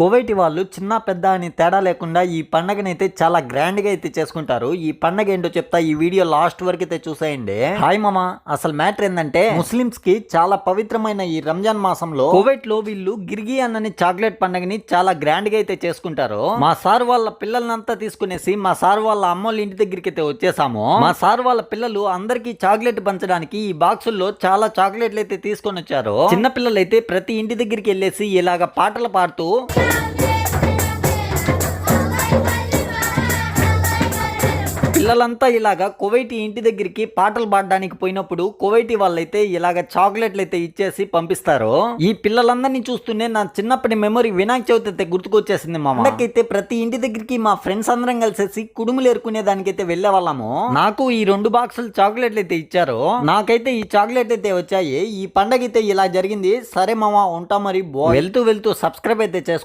Kuwaiti వాళ్ళు చిన్న పెద్ద అని తేడా లేకుండా ఈ పండగని అయితే చాలా గ్రాండ్గా అయితే చేసుకుంటారు. ఈ పండగ ఏంటో చెప్తా ఈ వీడియో లాస్ట్ వరకు అయితే చూసేయండి. హాయ్ మామ అసలు మ్యాటర్ ఏంటంటే ముస్లిమ్స్కి చాలా పవిత్రమైన ఈ రంజాన్ మాసంలో కువైట్లో వీళ్ళు గిర్గి అన్నని చాక్లెట్ పండగని చాలా గ్రాండ్గా అయితే చేసుకుంటారు. మా సార్ వాళ్ళ పిల్లల్నంతా తీసుకునేసి మా సార్ వాళ్ళ అమ్మోళ్ళ ఇంటి దగ్గరికి అయితే వచ్చేసాము. మా సార్ వాళ్ళ పిల్లలు అందరికి చాక్లెట్ పంచడానికి ఈ బాక్సుల్లో చాలా చాక్లెట్లు అయితే తీసుకొని వచ్చారు చిన్న పిల్లలు అయితే ప్రతి ఇంటి దగ్గరికి వెళ్ళేసి ఇలాగ పాటలు పాడుతూ పిల్లలంతా ఇలాగా కువైటీ ఇంటి దగ్గరికి పాటలు పాడడానికి పోయినప్పుడు కువైటీ వాళ్ళైతే ఇలాగ చాక్లెట్లు అయితే ఇచ్చేసి పంపిస్తారు. ఈ పిల్లలందరినీ చూస్తూనే నా చిన్నప్పటి మెమరీ వినాయక చవితి అయితే గుర్తుకొచ్చేసింది మా అయితే ప్రతి ఇంటి దగ్గరికి మా ఫ్రెండ్స్ అందరం కలిసేసి కుడుములు ఏరుకునే దానికైతే వెళ్ళే వాళ్ళము నాకు ఈ రెండు బాక్సులు చాక్లెట్లు అయితే ఇచ్చారు. నాకైతే ఈ చాక్లెట్ అయితే వచ్చాయి. ఈ పండగ అయితే ఇలా జరిగింది. సరే మామ ఉంటా మరి వెళ్తూ వెళ్తూ సబ్స్క్రైబ్ అయితే చేసుకో